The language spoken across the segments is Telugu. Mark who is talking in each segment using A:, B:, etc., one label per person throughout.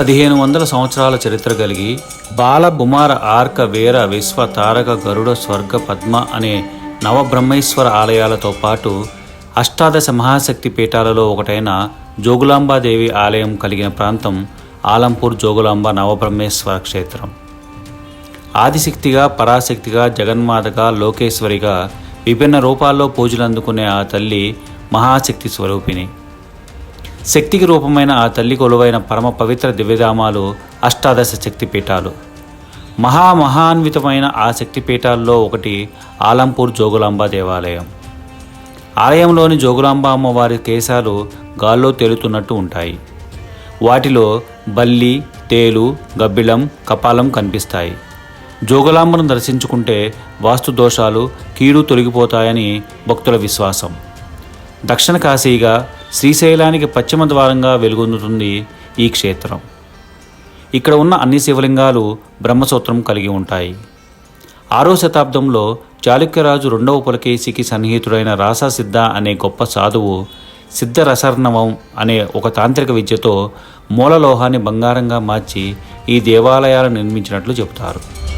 A: పదిహేను వందల సంవత్సరాల చరిత్ర కలిగి బాలబుమార ఆర్క వీర విశ్వ తారక గరుడ స్వర్గ పద్మ అనే నవబ్రహ్మేశ్వర ఆలయాలతో పాటు అష్టాదశ మహాశక్తి పీఠాలలో ఒకటైన జోగులాంబాదేవి ఆలయం కలిగిన ప్రాంతం ఆలంపూర్ జోగులాంబ నవబ్రహ్మేశ్వర క్షేత్రం. ఆదిశక్తిగా పరాశక్తిగా జగన్మాతగా లోకేశ్వరిగా విభిన్న రూపాల్లో పూజలు అందుకునే ఆ తల్లి మహాశక్తి స్వరూపిణి. శక్తికి రూపమైన ఆ తల్లి కొలువైన పరమ పవిత్ర దివ్యధామాలు అష్టాదశ శక్తిపీఠాలు. మహామహాన్వితమైన ఆ శక్తిపీఠాల్లో ఒకటి ఆలంపూర్ జోగులాంబ దేవాలయం. ఆలయంలోని జోగులాంబ అమ్మవారి కేశాలు గాల్లో తేలుతున్నట్టు ఉంటాయి. వాటిలో బల్లి తేలు గబ్బిలం కపాలం కనిపిస్తాయి. జోగులాంబను దర్శించుకుంటే వాస్తు దోషాలు కీడు తొలగిపోతాయని భక్తుల విశ్వాసం. దక్షిణ కాశీగా శ్రీశైలానికి పశ్చిమ ద్వారంగా వెలుగొందుతుంది ఈ క్షేత్రం. ఇక్కడ ఉన్న అన్ని శివలింగాలు బ్రహ్మసూత్రం కలిగి ఉంటాయి. ఆరో శతాబ్దంలో చాళుక్యరాజు రెండవ పులకేశికి సన్నిహితుడైన రాసా సిద్ధ అనే గొప్ప సాధువు సిద్ధరసర్ణవం అనే ఒక తాంత్రిక విద్యతో మూలలోహాన్ని బంగారంగా మార్చి ఈ దేవాలయాలను నిర్మించినట్లు చెబుతారు.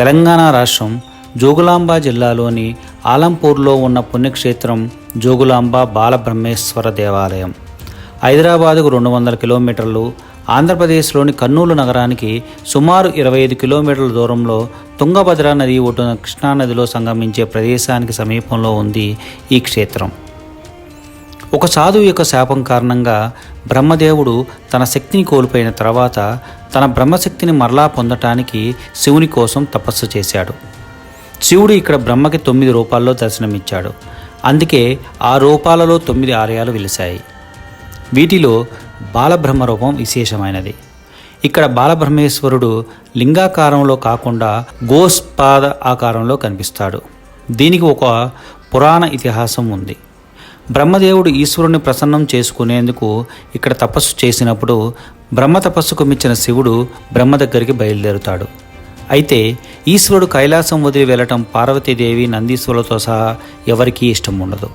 A: తెలంగాణ రాష్ట్రం జోగులాంబ జిల్లాలోని ఆలంపూర్లో ఉన్న పుణ్యక్షేత్రం జోగులాంబ బాలబ్రహ్మేశ్వర దేవాలయం. హైదరాబాదుకు రెండు వందల కిలోమీటర్లు ఆంధ్రప్రదేశ్లోని కర్నూలు నగరానికి సుమారు ఇరవై ఐదు కిలోమీటర్ల దూరంలో తుంగభద్ర నది ఒడ్డున కృష్ణానదిలో సంగమించే ప్రదేశానికి సమీపంలో ఉంది ఈ క్షేత్రం. ఒక సాధువు యొక్క శాపం కారణంగా బ్రహ్మదేవుడు తన శక్తిని కోల్పోయిన తర్వాత తన బ్రహ్మశక్తిని మరలా పొందటానికి శివుని కోసం తపస్సు చేశాడు. శివుడు ఇక్కడ బ్రహ్మకి తొమ్మిది రూపాల్లో దర్శనమిచ్చాడు. అందుకే ఆ రూపాలలో తొమ్మిది ఆలయాలు వెలిశాయి. వీటిలో బాలబ్రహ్మ రూపం విశేషమైనది. ఇక్కడ బాలబ్రహ్మేశ్వరుడు లింగాకారంలో కాకుండా గోస్పాద ఆకారంలో కనిపిస్తాడు. దీనికి ఒక పురాణ ఇతిహాసం ఉంది. బ్రహ్మదేవుడు ఈశ్వరుని ప్రసన్నం చేసుకునేందుకు ఇక్కడ తపస్సు చేసినప్పుడు బ్రహ్మ తపస్సుకు మించిన శివుడు బ్రహ్మ దగ్గరికి బయలుదేరుతాడు. అయితే ఈశ్వరుడు కైలాసం వదిలి వెళ్ళటం పార్వతీదేవి నందీశ్వరులతో సహా ఎవరికీ ఇష్టం ఉండదు.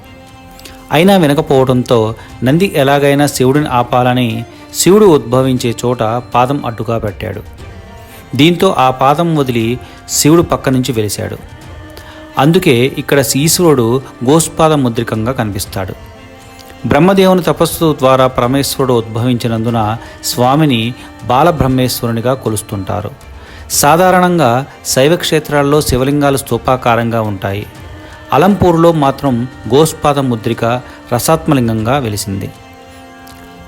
A: అయినా వినకపోవడంతో నంది ఎలాగైనా శివుడిని ఆపాలని శివుడు ఉద్భవించే చోట పాదం అడ్డుగా పెట్టాడు. దీంతో ఆ పాదం వదిలి శివుడు పక్క నుంచి వెలిశాడు. అందుకే ఇక్కడ ఈశ్వరుడు గోస్పాద ముద్రికంగా కనిపిస్తాడు. బ్రహ్మదేవుని తపస్సు ద్వారా పరమేశ్వరుడు ఉద్భవించినందున స్వామిని బాలబ్రహ్మేశ్వరునిగా కొలుస్తుంటారు. సాధారణంగా శైవ క్షేత్రాల్లో శివలింగాలు స్తూపాకారంగా ఉంటాయి. అలంపూర్లో మాత్రం గోస్పాద ముద్రిక రసాత్మలింగంగా వెలిసింది.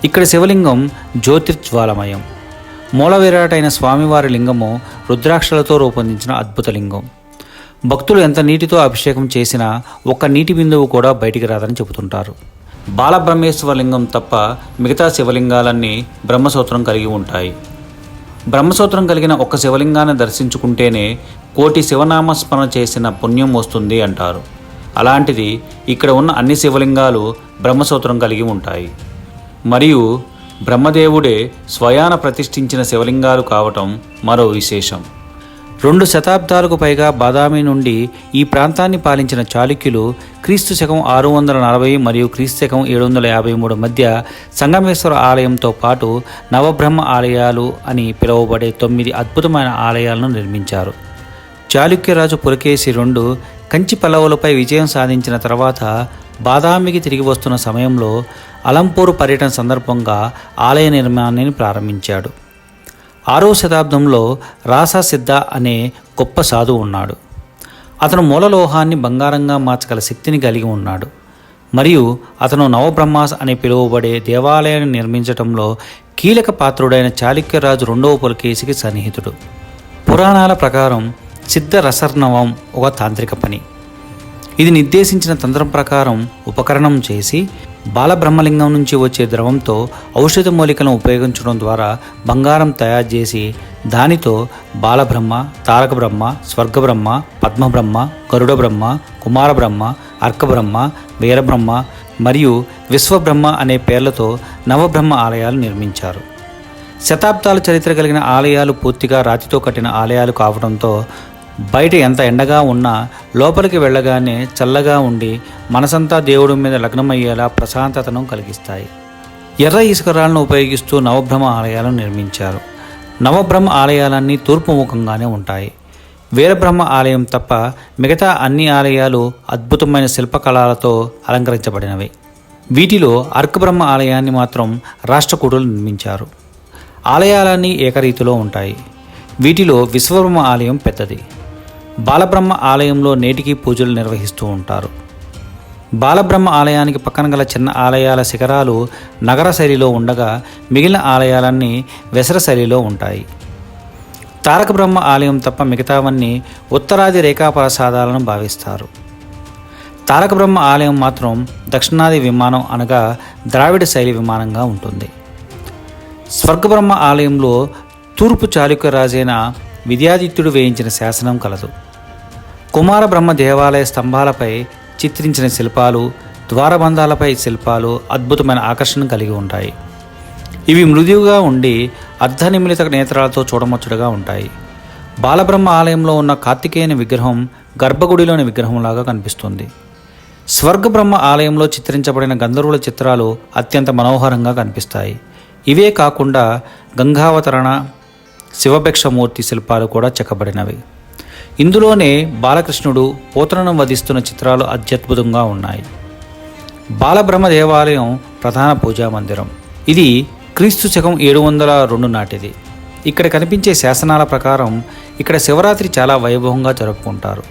A: ఇక్కడ శివలింగం జ్యోతిర్జ్వాలమయం. మూలవిరాటైన స్వామివారి లింగము రుద్రాక్షలతో రూపొందించిన అద్భుత లింగం భక్తులు ఎంత నీటితో అభిషేకం చేసినా ఒక్క నీటి బిందువు కూడా బయటికి రాదని చెబుతుంటారు. బాలబ్రహ్మేశ్వర లింగం తప్ప మిగతా శివలింగాలన్నీ బ్రహ్మసూత్రం కలిగి ఉంటాయి. బ్రహ్మసూత్రం కలిగిన ఒక్క శివలింగాన్ని దర్శించుకుంటేనే కోటి శివనామస్మరణ చేసిన పుణ్యం వస్తుంది అంటారు. అలాంటిది ఇక్కడ ఉన్న అన్ని శివలింగాలు బ్రహ్మసూత్రం కలిగి ఉంటాయి. మరియు బ్రహ్మదేవుడే స్వయాన ప్రతిష్ఠించిన శివలింగాలు కావటం మరో విశేషం. రెండు శతాబ్దాలకు పైగా బాదామి నుండి ఈ ప్రాంతాన్ని పాలించిన చాళుక్యులు క్రీస్తు శకం ఆరు వందల నలభై మరియు క్రీస్తు శకం ఏడు వందల యాభై మూడు మధ్య సంగమేశ్వర ఆలయంతో పాటు నవబ్రహ్మ ఆలయాలు అని పిలువబడే తొమ్మిది అద్భుతమైన ఆలయాలను నిర్మించారు. చాళుక్యరాజు పులకేశి రెండు కంచి పల్లవులపై విజయం సాధించిన తర్వాత బాదామికి తిరిగి వస్తున్న సమయంలో అలంపూరు పర్యటన సందర్భంగా ఆలయ నిర్మాణాన్ని ప్రారంభించాడు. ఆరో శతాబ్దంలో రాసాసిద్ధ అనే గొప్ప సాధువు ఉన్నాడు. అతను మూలలోహాన్ని బంగారంగా మార్చగల శక్తిని కలిగి ఉన్నాడు. మరియు అతను నవబ్రహ్మాస్ అని పిలువబడే దేవాలయాన్ని నిర్మించడంలో కీలక పాత్రుడైన చాళుక్యరాజు రెండవ పులకేశికి సన్నిహితుడు. పురాణాల ప్రకారం సిద్ధ రసర్ణవం ఒక తాంత్రిక పని. ఇది నిర్దేశించిన తంత్రం ప్రకారం ఉపకరణం చేసి బాలబ్రహ్మలింగం నుంచి వచ్చే ద్రవంతో ఔషధ మూలికలను ఉపయోగించడం ద్వారా బంగారం తయారు చేసి దానితో బాలబ్రహ్మ తారక బ్రహ్మ స్వర్గబ్రహ్మ పద్మబ్రహ్మ గరుడ బ్రహ్మ కుమారబ్రహ్మ అర్కబ్రహ్మ వీరబ్రహ్మ మరియు విశ్వబ్రహ్మ అనే పేర్లతో నవబ్రహ్మ ఆలయాలు నిర్మించారు. శతాబ్దాల చరిత్ర కలిగిన ఆలయాలు పూర్తిగా రాతితో కట్టిన ఆలయాలు కావడంతో బయట ఎంత ఎండగా ఉన్నా లోపలికి వెళ్ళగానే చల్లగా ఉండి మనసంతా దేవుడి మీద లగ్నమయ్యేలా ప్రశాంతతను కలిగిస్తాయి. ఎర్ర ఇసుకరాలను ఉపయోగిస్తూ నవబ్రహ్మ ఆలయాలను నిర్మించారు. నవబ్రహ్మ ఆలయాలన్నీ తూర్పు ముఖంగానే ఉంటాయి. వీరబ్రహ్మ ఆలయం తప్ప మిగతా అన్ని ఆలయాలు అద్భుతమైన శిల్పకళలతో అలంకరించబడినవి. వీటిలో అర్కబ్రహ్మ ఆలయాన్ని మాత్రం రాష్ట్రకూటులు నిర్మించారు. ఆలయాలన్నీ ఏకరీతిలో ఉంటాయి. వీటిలో విశ్వబ్రహ్మ ఆలయం పెద్దది. బాలబ్రహ్మ ఆలయంలో నేటికి పూజలు నిర్వహిస్తూ ఉంటారు. బాలబ్రహ్మ ఆలయానికి పక్కన గల చిన్న ఆలయాల శిఖరాలు నగర శైలిలో ఉండగా మిగిలిన ఆలయాలన్నీ వెసర శైలిలో ఉంటాయి. తారక బ్రహ్మ ఆలయం తప్ప మిగతావన్నీ ఉత్తరాది రేఖాప్రసాదాలను భావిస్తారు. తారక బ్రహ్మ ఆలయం మాత్రం దక్షిణాది విమానం అనగా ద్రావిడ శైలి విమానంగా ఉంటుంది. స్వర్గబ్రహ్మ ఆలయంలో తూర్పు చాళుక్య రాజైన విద్యాదిత్యుడు వేయించిన శాసనం కలదు. కుమార బ్రహ్మ దేవాలయ స్తంభాలపై చిత్రించిన శిల్పాలు ద్వారబంధాలపై శిల్పాలు అద్భుతమైన ఆకర్షణ కలిగి ఉంటాయి. ఇవి మృదువుగా ఉండి అర్ధనిమిలిత నేత్రాలతో చూడముచ్చటగా ఉంటాయి. బాలబ్రహ్మ ఆలయంలో ఉన్న కార్తికేయుని విగ్రహం గర్భగుడిలోని విగ్రహంలాగా కనిపిస్తుంది. స్వర్గబ్రహ్మ ఆలయంలో చిత్రించబడిన గంధర్వుల చిత్రాలు అత్యంత మనోహరంగా కనిపిస్తాయి. ఇవే కాకుండా గంగావతరణ శివభిక్షమూర్తి శిల్పాలు కూడా చెక్కబడినవి. ఇందులోనే బాలకృష్ణుడు పోతనను వధిస్తున్న చిత్రాలు అత్యద్భుతంగా ఉన్నాయి. బాలబ్రహ్మ దేవాలయం ప్రధాన పూజా మందిరం. ఇది క్రీస్తు శకం ఏడు వందల రెండు నాటిది. ఇక్కడ కనిపించే శాసనాల ప్రకారం ఇక్కడ శివరాత్రి చాలా వైభవంగా జరుపుకుంటారు.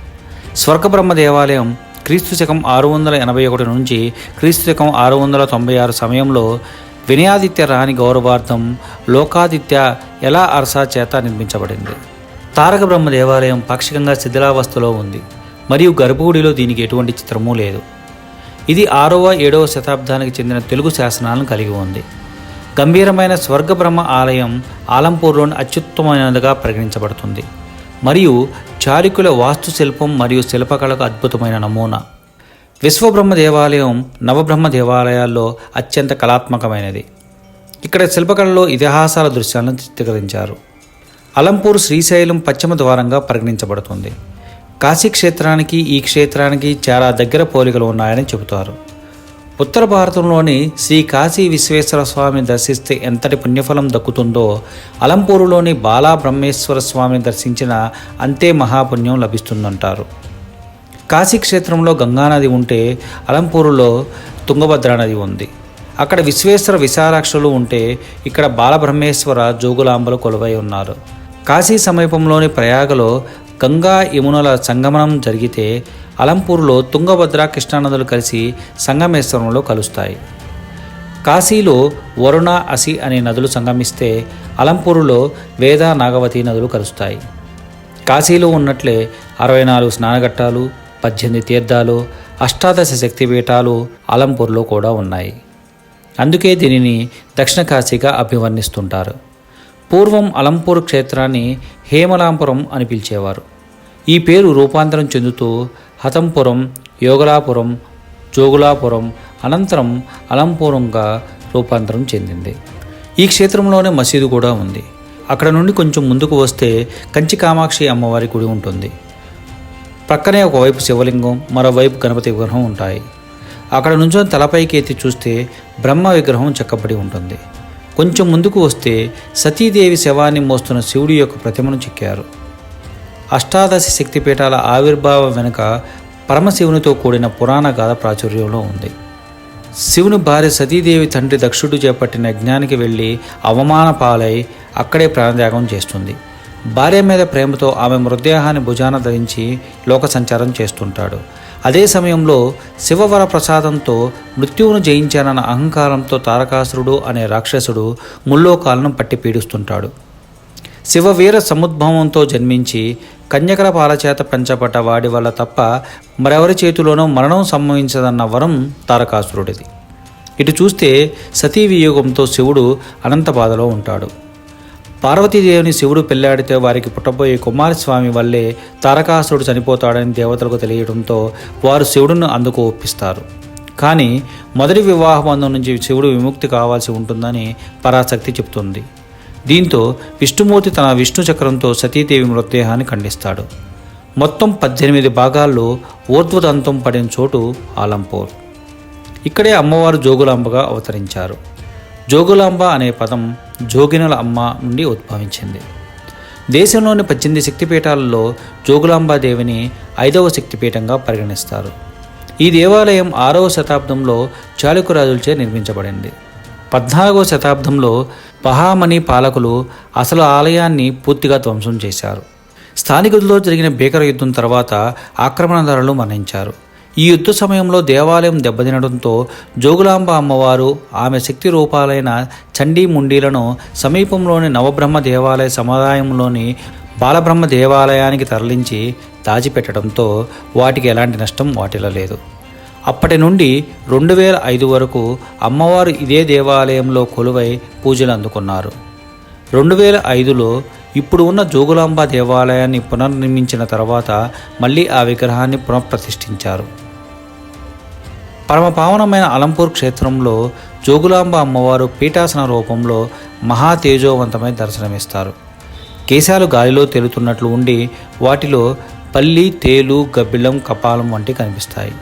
A: స్వర్గబ్రహ్మ దేవాలయం క్రీస్తు శకం ఆరు వందల ఎనభై ఒకటి నుంచి క్రీస్తు శకం ఆరు వందల తొంభై ఆరు సమయంలో వినయాదిత్య రాణి గౌరవార్థం లోకాదిత్య ఎలా అరసా చేత నిర్మించబడింది. తారక బ్రహ్మ దేవాలయం పాక్షికంగా శిథిలావస్థలో ఉంది మరియు గర్భగుడిలో దీనికి ఎటువంటి చిత్రమూ లేదు. ఇది ఆరవ ఏడవ శతాబ్దానికి చెందిన తెలుగు శాసనాలను కలిగి ఉంది. గంభీరమైన స్వర్గబ్రహ్మ ఆలయం ఆలంపూర్లోని అత్యుత్తమైనదిగా పరిగణించబడుతుంది మరియు చారికుల వాస్తుశిల్పం మరియు శిల్పకళకు అద్భుతమైన నమూనా. విశ్వబ్రహ్మ దేవాలయం నవబ్రహ్మ దేవాలయాల్లో అత్యంత కళాత్మకమైనది. ఇక్కడ శిల్పకళలో ఇతిహాసాల దృశ్యాలను చిత్రీకరించారు. అలంపూర్ శ్రీశైలం పశ్చిమ ద్వారంగా పరిగణించబడుతుంది. కాశీ క్షేత్రానికి ఈ క్షేత్రానికి చాలా దగ్గర పోలికలు ఉన్నాయని చెబుతారు. ఉత్తర భారతంలోని శ్రీ కాశీ విశ్వేశ్వర స్వామిని దర్శిస్తే ఎంతటి పుణ్యఫలం దక్కుతుందో అలంపూరులోని బాలా బ్రహ్మేశ్వర స్వామిని దర్శించిన అంతే మహాపుణ్యం లభిస్తుందంటారు. కాశీ క్షేత్రంలో గంగానది ఉంటే అలంపూరులో తుంగభద్ర నది ఉంది. అక్కడ విశ్వేశ్వర విశాలాక్షులు ఉంటే ఇక్కడ బాలబ్రహ్మేశ్వర జోగులాంబలు కొలువై ఉన్నారు. కాశీ సమీపంలోని ప్రయాగలో గంగా యమునల సంగమనం జరిగితే అలంపూర్లో తుంగభద్ర కృష్ణానదులు కలిసి సంగమేశ్వరంలో కలుస్తాయి. కాశీలో వరుణ అసి అనే నదులు సంగమిస్తే అలంపూరులో వేద నాగవతి నదులు కలుస్తాయి. కాశీలో ఉన్నట్లే అరవై నాలుగు స్నానఘట్టాలు పద్దెనిమిది తీర్థాలు అష్టాదశ శక్తిపీఠాలు అలంపూర్లో కూడా ఉన్నాయి. అందుకే దీనిని దక్షిణ కాశీగా అభివర్ణిస్తుంటారు. పూర్వం అలంపూర్ క్షేత్రాన్ని హేమలాంపురం అని పిలిచేవారు. ఈ పేరు రూపాంతరం చెందుతూ హతంపురం యోగలాపురం జోగులాపురం అనంతరం అలంపూరంగా రూపాంతరం చెందింది. ఈ క్షేత్రంలోనే మసీదు కూడా ఉంది. అక్కడ నుండి కొంచెం ముందుకు వస్తే కంచి కామాక్షి అమ్మవారి గుడి ఉంటుంది. ప్రక్కనే ఒకవైపు శివలింగం మరోవైపు గణపతి విగ్రహం ఉంటాయి. అక్కడ నుంచొని తలపైకి ఎత్తి చూస్తే బ్రహ్మ విగ్రహం చెక్కబడి ఉంటుంది. కొంచెం ముందుకు వస్తే సతీదేవి శవాన్ని మోస్తున్న శివుడి యొక్క ప్రతిమను చెక్కారు. అష్టాదశ శక్తిపీఠాల ఆవిర్భావం వెనుక పరమశివునితో కూడిన పురాణ గాథ ప్రాచుర్యంలో ఉంది. శివుని భార్య సతీదేవి తండ్రి దక్షుడు చేపట్టిన యజ్ఞానికి వెళ్ళి అవమాన పాలై అక్కడే ప్రాణత్యాగం చేస్తుంది. భార్య మీద ప్రేమతో ఆమె మృతదేహాన్ని భుజాన ధరించి లోక సంచారం చేస్తుంటాడు. అదే సమయంలో శివవర ప్రసాదంతో మృత్యువును జయించానన్న అహంకారంతో తారకాసురుడు అనే రాక్షసుడు ముల్లోకాలను పట్టి పీడిస్తుంటాడు. శివవీర సముద్భవంతో జన్మించి కన్యకల పాలచేత పెంచబడ్డ వాడి వల్ల తప్ప మరెవరి చేతిలోనూ మరణం సంభవించదన్న వరం తారకాసురుడిది. ఇటు చూస్తే సతీ వియోగంతో శివుడు అనంత బాధలో ఉంటాడు. పార్వతీదేవిని శివుడు పెళ్ళాడితే వారికి పుట్టబోయే కుమారస్వామి వల్లే తారకాసురుడు చనిపోతాడని దేవతలకు తెలియడంతో వారు శివుడును అందుకు ఒప్పిస్తారు. కానీ మొదటి వివాహ బంధం నుంచి శివుడు విముక్తి కావాల్సి ఉంటుందని పరాశక్తి చెప్తుంది. దీంతో విష్ణుమూర్తి తన విష్ణు చక్రంతో సతీదేవి మృతదేహాన్ని ఖండిస్తాడు. మొత్తం పద్దెనిమిది భాగాల్లో ఊర్ధ్వదంతం పడిన చోటు ఆలంపూర్. ఇక్కడే అమ్మవారు జోగులాంబగా అవతరించారు. జోగులాంబ అనే పదం జోగినుల అమ్మ నుండి ఉద్భవించింది. దేశంలోని పద్దెనిమిది శక్తిపీఠాలలో జోగులాంబాదేవిని ఐదవ శక్తిపీఠంగా పరిగణిస్తారు. ఈ దేవాలయం ఆరవ శతాబ్దంలో చాళుక్యరాజులచే నిర్మించబడింది. పద్నాలుగవ శతాబ్దంలో బహామణి పాలకులు అసలు ఆలయాన్ని పూర్తిగా ధ్వంసం చేశారు. స్థానికులతో జరిగిన భీకర యుద్ధం తర్వాత ఆక్రమణదారులు మరణించారు. ఈ యుద్ధ సమయంలో దేవాలయం దెబ్బతినడంతో జోగులాంబ అమ్మవారు ఆమె శక్తి రూపాలైన చండీ ముండీలను సమీపంలోని నవబ్రహ్మ దేవాలయ సముదాయంలోని బాలబ్రహ్మ దేవాలయానికి తరలించి దాచిపెట్టడంతో వాటికి ఎలాంటి నష్టం వాటిల్లలేదు అప్పటి నుండి రెండు వేల ఐదు వరకు అమ్మవారు ఇదే దేవాలయంలో కొలువై పూజలు అందుకున్నారు. రెండు వేల ఐదులో ఇప్పుడు ఉన్న జోగులాంబ దేవాలయాన్ని పునర్నిర్మించిన తర్వాత మళ్ళీ ఆ విగ్రహాన్ని పునఃప్రతిష్ఠించారు. పరమ పావనమైన అలంపూర్ క్షేత్రంలో జోగులాంబ అమ్మవారు పీఠాసన రూపంలో మహా తేజోవంతమై దర్శనమిస్తారు. కేశాలు గాలిలో తేలుతున్నట్లు ఉండి వాటిలో పల్లి తేలు గబ్బిలం కపాలం వంటి కనిపిస్తాయి.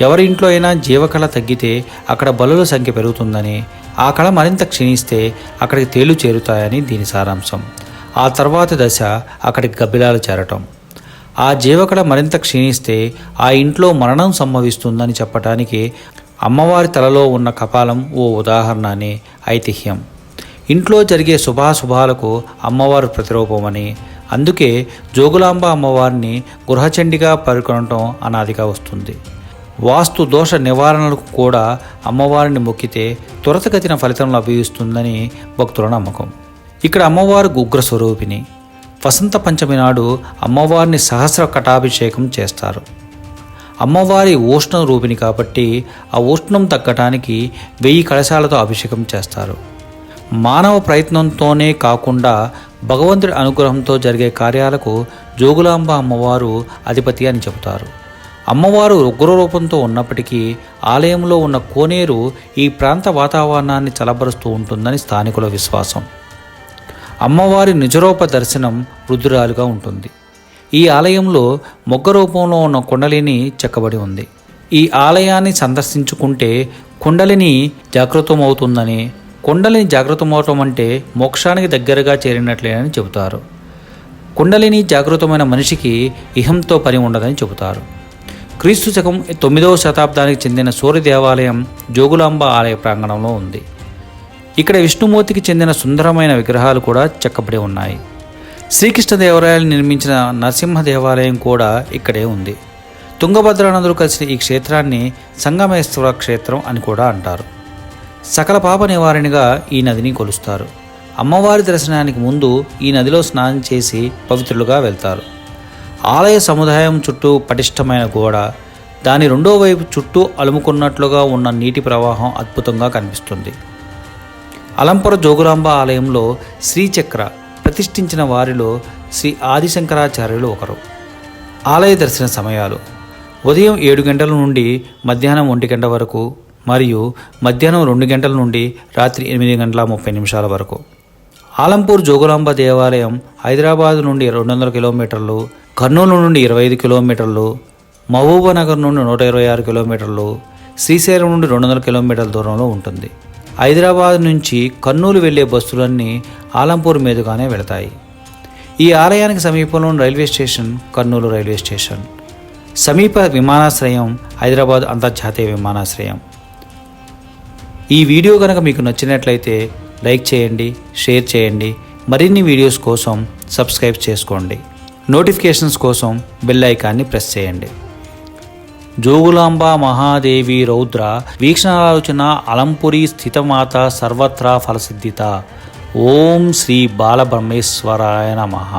A: ఎవరి ఇంట్లో అయినా జీవకళ తగ్గితే అక్కడ బలుల సంఖ్య పెరుగుతుందని ఆ కళ మరింత క్షీణిస్తే అక్కడికి తేలు చేరుతాయని దీని సారాంశం. ఆ తర్వాత దశ అక్కడికి గబ్బిలాలు చేరటం. ఆ జీవకళ మరింత క్షీణిస్తే ఆ ఇంట్లో మరణం సంభవిస్తుందని చెప్పటానికి అమ్మవారి తలలో ఉన్న కపాలం ఓ ఉదాహరణ అని ఐతిహ్యం. ఇంట్లో జరిగే శుభాశుభాలకు అమ్మవారు ప్రతిరూపమని అందుకే జోగులాంబ అమ్మవారిని గృహచండిగా పేర్కొనటం అనాదిగా వస్తుంది. వాస్తు దోష నివారణలకు కూడా అమ్మవారిని మొక్కితే త్వరతగతిన ఫలితం లభిస్తుందని భక్తుల నమ్మకం. ఇక్కడ అమ్మవారు ఉగ్ర స్వరూపిణి వసంత పంచమి నాడు అమ్మవారిని సహస్ర కటాభిషేకం చేస్తారు. అమ్మవారి ఉష్ణ రూపిణి కాబట్టి ఆ ఉష్ణం తగ్గటానికి వెయ్యి కలశాలతో అభిషేకం చేస్తారు. మానవ ప్రయత్నంతోనే కాకుండా భగవంతుడి అనుగ్రహంతో జరిగే కార్యాలకు జోగులాంబ అమ్మవారు అధిపతి అని చెబుతారు. అమ్మవారు ఉగ్రరూపంతో ఉన్నప్పటికీ ఆలయంలో ఉన్న కోనేరు ఈ ప్రాంత వాతావరణాన్ని చలబరుస్తూ ఉంటుందని స్థానికుల విశ్వాసం. అమ్మవారి నిజరూప దర్శనం రుద్రాలుగా ఉంటుంది. ఈ ఆలయంలో మొగ్గ రూపంలో ఉన్న కుండలిని చెక్కబడి ఉంది. ఈ ఆలయాన్ని సందర్శించుకుంటే కుండలిని జాగృతమవుతుందని కుండలిని జాగృతమవటం అంటే మోక్షానికి దగ్గరగా చేరినట్లేనని చెబుతారు. కుండలిని జాగృతమైన మనిషికి ఇహంతో పని ఉండదని చెబుతారు. క్రీస్తు శకం తొమ్మిదవ శతాబ్దానికి చెందిన సూర్య దేవాలయం జోగులాంబ ఆలయ ప్రాంగణంలో ఉంది. ఇక్కడ విష్ణుమూర్తికి చెందిన సుందరమైన విగ్రహాలు కూడా చెక్కబడి ఉన్నాయి. శ్రీకృష్ణదేవరాయలు నిర్మించిన నరసింహ దేవాలయం కూడా ఇక్కడే ఉంది. తుంగభద్ర నదులు కలిసిన ఈ క్షేత్రాన్ని సంగమేశ్వర క్షేత్రం అని కూడా అంటారు. సకల పాప నివారణగా ఈ నదిని కొలుస్తారు. అమ్మవారి దర్శనానికి ముందు ఈ నదిలో స్నానం చేసి పవిత్రులుగా వెళ్తారు. ఆలయ సముదాయం చుట్టూ పటిష్టమైన గోడ దాని రెండో వైపు చుట్టూ అలుముకున్నట్లుగా ఉన్న నీటి ప్రవాహం అద్భుతంగా కనిపిస్తుంది. అలంపుర జోగులాంబ ఆలయంలో శ్రీచక్ర ప్రతిష్ఠించిన వారిలో శ్రీ ఆదిశంకరాచార్యులు ఒకరు. ఆలయ దర్శన సమయాలు. ఉదయం ఏడు గంటల నుండి మధ్యాహ్నం ఒంటి గంట వరకు మరియు మధ్యాహ్నం రెండు గంటల నుండి రాత్రి ఎనిమిది గంటల ముప్పై నిమిషాల వరకు. ఆలంపూర్ జోగులాంబ దేవాలయం హైదరాబాద్ నుండి రెండు వందల కిలోమీటర్లు కర్నూలు నుండి ఇరవై ఐదు కిలోమీటర్లు మహబూబానగర్ నుండి నూట ఇరవై ఆరు కిలోమీటర్లు శ్రీశైలం నుండి రెండు వందల కిలోమీటర్ల దూరంలో ఉంటుంది. హైదరాబాద్ నుంచి కర్నూలు వెళ్ళే బస్సులన్నీ ఆలంపూర్ మీదుగానే వెళతాయి. ఈ ఆలయానికి సమీపంలో railway station Kurnool railway station. సమీప విమానాశ్రయం హైదరాబాద్ అంతర్జాతీయ విమానాశ్రయం. ఈ వీడియో కనుక మీకు నచ్చినట్లయితే లైక్ చేయండి షేర్ చేయండి మరిన్ని వీడియోస్ కోసం సబ్స్క్రైబ్ చేసుకోండి. నోటిఫికేషన్స్ కోసం బెల్ ఐకాన్ని ప్రెస్ చేయండి. జోగులాంబ మహాదేవి రౌద్ర వీక్షణాలోచన అలంపురి స్థితమాత సర్వత్రా ఫలసిద్ధిత. ఓం శ్రీ బాలబ్రహ్మేశ్వరాయ నమః.